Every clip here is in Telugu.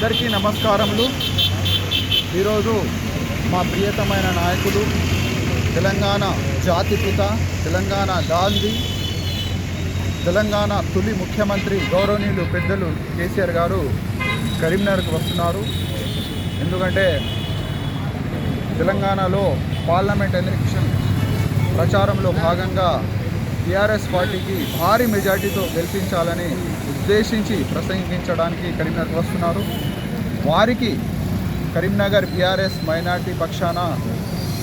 అందరికీ నమస్కారములు. ఈరోజు మా ప్రియతమైన నాయకుడు తెలంగాణ జాతిపిత తెలంగాణ గాంధీ తెలంగాణ తొలి ముఖ్యమంత్రి గౌరవనీయులు పెద్దలు కేసీఆర్ గారు కరీంనగర్కి వస్తున్నారు. ఎందుకంటే తెలంగాణలో పార్లమెంట్ ఎలక్షన్ ప్రచారంలో భాగంగా టీఆర్ఎస్ పార్టీకి భారీ మెజార్టీతో గెలిపించాలని ఉద్దేశించి ప్రసంగించడానికి కరీంనగర్ వస్తున్నారు. వారికి కరీంనగర్ బీఆర్ఎస్ మైనార్టీ పక్షాన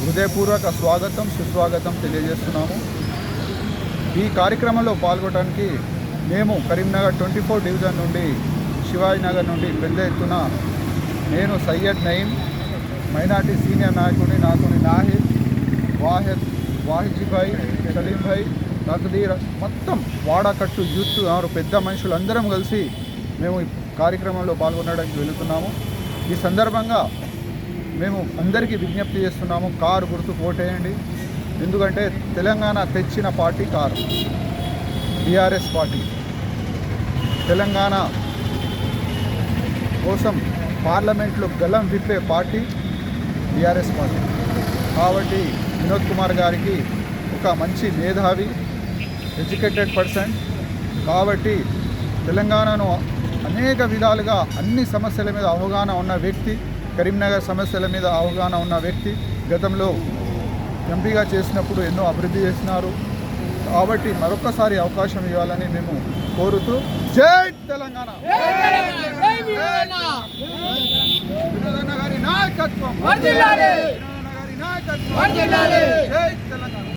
హృదయపూర్వక స్వాగతం సుస్వాగతం తెలియజేస్తున్నాము. ఈ కార్యక్రమంలో పాల్గొనడానికి మేము కరీంనగర్ ట్వంటీ ఫోర్ డివిజన్ నుండి శివాజీనగర్ నుండి పెద్ద ఎత్తున నేను సయ్యద్ నయీం మైనార్టీ సీనియర్ నాయకుడిని నాకుని నాహిద్ వాహిద్ వాహిజీభాయ్ సలీంభాయ్ తగదీర మొత్తం వాడకట్టు యూత్ ఆరు పెద్ద మనుషులు అందరం కలిసి మేము ఈ కార్యక్రమంలో పాల్గొనడానికి వెళుతున్నాము. ఈ సందర్భంగా మేము అందరికీ విజ్ఞప్తి చేస్తున్నాము కారు గుర్తు ఓటేయండి. ఎందుకంటే తెలంగాణ తెచ్చిన party car BRS party. Telangana కోసం పార్లమెంట్లో గలం విప్పే పార్టీ బీఆర్ఎస్ పార్టీ. కాబట్టి వినోద్ కుమార్ గారికి ఒక మంచి మేధావి ఎడ్యుకేటెడ్ పర్సన్ కాబట్టి తెలంగాణను అనేక విధాలుగా అన్ని సమస్యల మీద అవగాహన ఉన్న వ్యక్తి కరీంనగర్ సమస్యల మీద అవగాహన ఉన్న వ్యక్తి గతంలో ఎంపీగా చేసినప్పుడు ఎన్నో అభివృద్ధి చేసినారు. కాబట్టి మరొకసారి అవకాశం ఇవ్వాలని మేము కోరుతూ జై తెలంగాణ! గారి నాయకత్వం! జై తెలంగాణ!